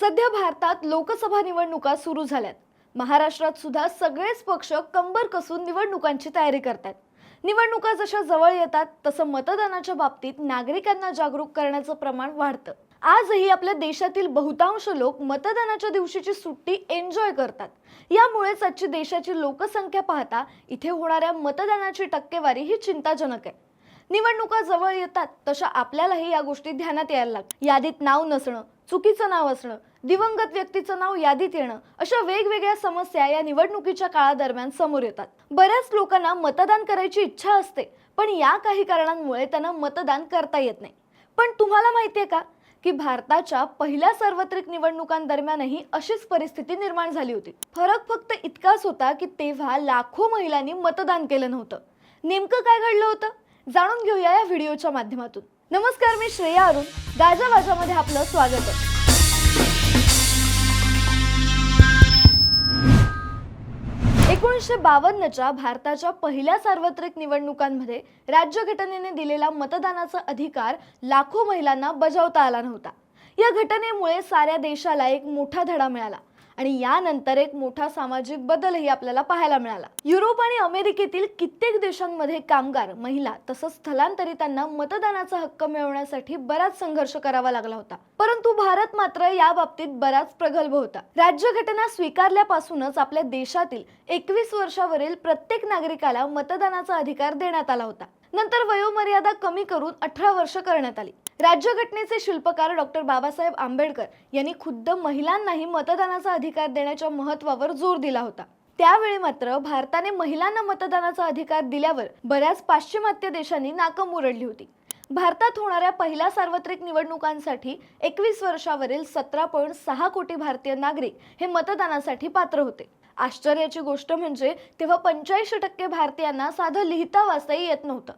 सध्या भारतात लोकसभा निवडणुका सुरू झाल्यात. महाराष्ट्रात सुद्धा सगळेच पक्ष कंबर कसून निवडणुकांची तयारी करतात निवडणुका जशा जवळ येतात तसं मतदानाच्या बाबतीत नागरिकांना जागरूक करण्याचं प्रमाण वाढतं. आजही आपल्या देशातील बहुतांश लोक मतदानाच्या दिवशीची सुट्टी एन्जॉय करतात. यामुळेच आजची देशाची लोकसंख्या पाहता इथे होणाऱ्या मतदानाची टक्केवारी ही चिंताजनक आहे. निवडणुका जवळ येतात तशा आपल्यालाही या गोष्टी ध्यानात यायला लागतात. यादीत नाव नसणं चुकीचं नाव असणं दिवंगत व्यक्तीचं नाव यादीत येणं अशा वेगवेगळ्या समस्या या निवडणुकीच्या काळादरम्यान समोर येतात. बऱ्याच लोकांना मतदान करायची इच्छा असते पण या काही कारणांमुळे त्यांना मतदान करता येत नाही. पण तुम्हाला माहितीये का की भारताच्या पहिल्या सार्वत्रिक निवडणुकांदरम्यानही अशीच परिस्थिती निर्माण झाली होती. फरक फक्त इतकाच होता की तेव्हा लाखो महिलांनी मतदान केलं नव्हतं. नेमकं काय घडलं होतं? जाणून घेऊया या व्हिडिओच्या माध्यमातून. नमस्कार मी श्रेया अरुण. गाजावाजामध्ये आपलं स्वागत आहे. एकोणीसशे बावन्नच्या भारताच्या पहिल्या सार्वत्रिक निवडणुकांमध्ये राज्यघटनेने दिलेला मतदानाचा अधिकार लाखो महिलांना बजावता आला नव्हता. या घटनेमुळे साऱ्या देशाला एक मोठा धडा मिळाला. आणि यानंतर एक मोठा सामाजिक बदलही आपल्याला पाहायला मिळाला. युरोप आणि अमेरिकेतील कित्येक देशांमध्ये कामगार महिला तसंच स्थलांतरितांना मतदानाचा हक्क मिळवण्यासाठी बराच संघर्ष करावा लागला होता. परंतु भारत मात्र या बाबतीत बराच प्रगल्भ होता. राज्यघटना स्वीकारल्यापासूनच आपल्या देशातील एकवीस वर्षावरील प्रत्येक नागरिकाला मतदानाचा अधिकार देण्यात आला होता. नंतर वयोमर्यादा कमी करून अठरा वर्ष करण्यात आली. राज्यघटनेचे शिल्पकार डॉक्टर बाबासाहेब आंबेडकर यांनी खुद्द महिलांनाही मतदानाचा अधिकार देण्याच्या महत्वावर जोर दिला होता. त्यावेळी मात्र भारताने महिलांना मतदानाचा अधिकार दिल्यावर बऱ्याच पाश्चिमात्य देशांनी नाकं मुरडली होती. भारतात होणाऱ्या पहिल्या सार्वत्रिक निवडणुकांसाठी एकवीस वर्षावरील सतरा पॉईंट सहा कोटी भारतीय नागरिक हे मतदानासाठी पात्र होते. आश्चर्याची गोष्ट म्हणजे तेव्हा पंच्याऐंशी टक्के भारतीयांना साधं लिहिता वाचताही येत नव्हतं.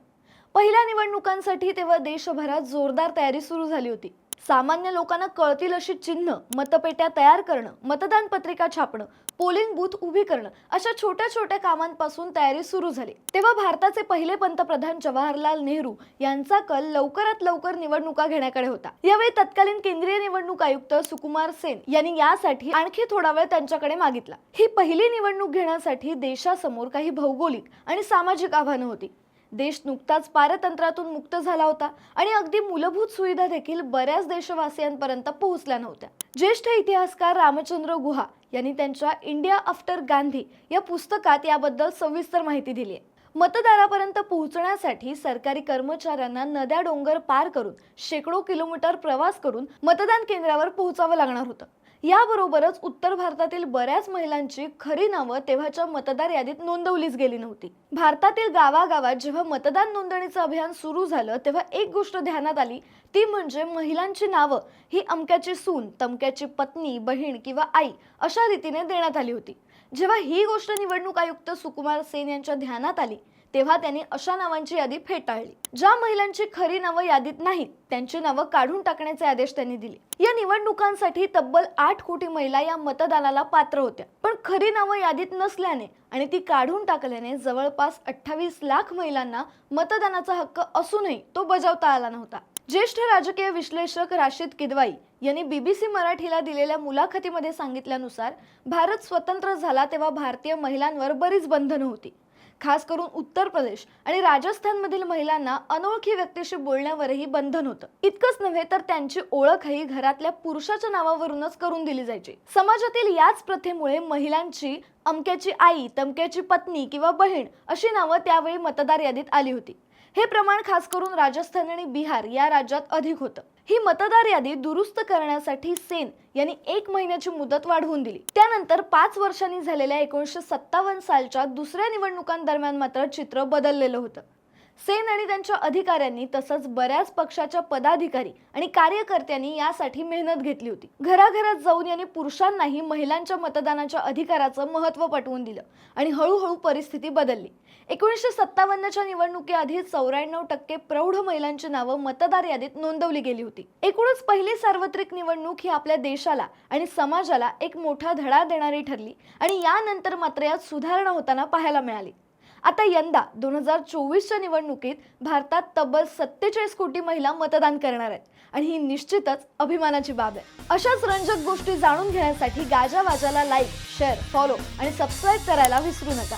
पहिल्या निवडणुकांसाठी तेव्हा देशभरात जोरदार तयारी सुरू झाली होती. सामान्य लोकांना कळतील अशी चिन्ह मतपेट्या तयार करणं मतदान पत्रिका छापणं पोलिंग बूथ उभी करणं अशा छोट्या छोट्या कामांपासून तयारी सुरू झाली. तेव्हा भारताचे पहिले पंतप्रधान जवाहरलाल नेहरू यांचा कल लवकरात लवकर निवडणुका घेण्याकडे होता. यावेळी तत्कालीन केंद्रीय निवडणूक आयुक्त सुकुमार सेन यांनी यासाठी आणखी थोडा वेळ त्यांच्याकडे मागितला. ही पहिली निवडणूक घेण्यासाठी देशासमोर काही भौगोलिक आणि सामाजिक आव्हानं होती. देश नुकताच पारतंत्रातून मुक्त झाला होता आणि अगदी मूलभूत सुविधा देखील बऱ्याच देशवासियांपर्यंत पोहोचल्या नव्हत्या. ज्येष्ठ इतिहासकार रामचंद्र गुहा यांनी त्यांच्या इंडिया आफ्टर गांधी या पुस्तकात याबद्दल सविस्तर माहिती दिली आहे. मतदारापर्यंत पोहोचण्यासाठी सरकारी कर्मचाऱ्यांना नद्या डोंगर पार करून शेकडो किलोमीटर प्रवास करून मतदान केंद्रावर पोहोचावं लागणार होतं. याबरोबरच उत्तर भारतातील बऱ्याच महिलांची खरी नावं तेव्हाच्या मतदार यादीत नोंदवलीच गेली नव्हती. भारतातील गावागावात जेव्हा मतदान नोंदणीचं अभियान सुरू झालं तेव्हा एक गोष्ट ध्यानात आली ती म्हणजे महिलांची नावं ही अमक्याची सून तमक्याची पत्नी बहीण किंवा आई अशा रीतीने देण्यात आली होती. जेव्हा ही गोष्ट निवडणूक आयुक्त सुकुमार सेन यांच्या ध्यानात आली तेव्हा त्यांनी अशा नावांची यादी फेटाळली. ज्या महिलांची खरी नावं यादीत नाहीत त्यांची नावं काढून टाकण्याचे आदेश त्यांनी दिले. या निवडणुकांसाठी तब्बल आठ कोटी महिला या मतदानाला पात्र होत्या. पण खरी नावं यादीत नसल्याने आणि ती काढून टाकल्याने जवळपास अठ्ठावीस लाख महिलांना मतदानाचा हक्क असूनही तो बजावता आला नव्हता. ज्येष्ठ राजकीय विश्लेषक राशीद किदवाई यांनी बीबीसी मराठीला दिलेल्या मुलाखतीमध्ये सांगितल्यानुसार भारत स्वतंत्र झाला तेव्हा भारतीय महिलांवर बरीच बंधनं होती. खास करून उत्तर प्रदेश आणि राजस्थानमधील महिलांना अनोळखी व्यक्तीशी बोलण्यावरही बंधन होतं. इतकंच नव्हे तर त्यांची ओळखही घरातल्या पुरुषाच्या नावावरूनच करून दिली जायची. समाजातील याच प्रथेमुळे महिलांची अमक्याची आई तमक्याची पत्नी किंवा बहीण अशी नावं त्यावेळी मतदार यादीत आली होती. हे प्रमाण खास करून राजस्थान आणि बिहार या राज्यात अधिक होतं. ही मतदार यादी दुरुस्त करण्यासाठी सेन यांनी एक महिन्याची मुदत वाढवून दिली. त्यानंतर पाच वर्षांनी झालेल्या एकोणीसशे सत्तावन्न सालच्या दुसऱ्या निवडणुकांदरम्यान मात्र चित्र बदललेलं होतं. सेन आणि त्यांच्या अधिकाऱ्यांनी तसंच बऱ्याच पक्षाच्या पदाधिकारी आणि कार्यकर्त्यांनी यासाठी मेहनत घेतली होती. घराघरात जाऊन यांनी पुरुषांनाही महिलांच्या मतदानाच्या अधिकाराचं महत्त्व पटवून दिलं आणि हळूहळू परिस्थिती बदलली. एकोणीसशे सत्तावन्नच्या निवडणुकीआधी चौऱ्याण्णव टक्के प्रौढ महिलांची नावं मतदार यादीत नोंदवली गेली होती. एकूणच पहिली सार्वत्रिक निवडणूक ही आपल्या देशाला आणि समाजाला एक मोठा धडा देणारी ठरली आणि यानंतर मात्र यात सुधारणा होताना पाहायला मिळाली. आता यंदा दोन हजार चोवीसच्या निवडणुकीत भारतात तब्बल सत्तेचाळीस कोटी महिला मतदान करणार आहेत. आणि ही निश्चितच अभिमानाची बाब आहे. अशाच रंजक गोष्टी जाणून घेण्यासाठी गाजा वाजाला लाईक शेअर फॉलो आणि सबस्क्राईब करायला विसरू नका.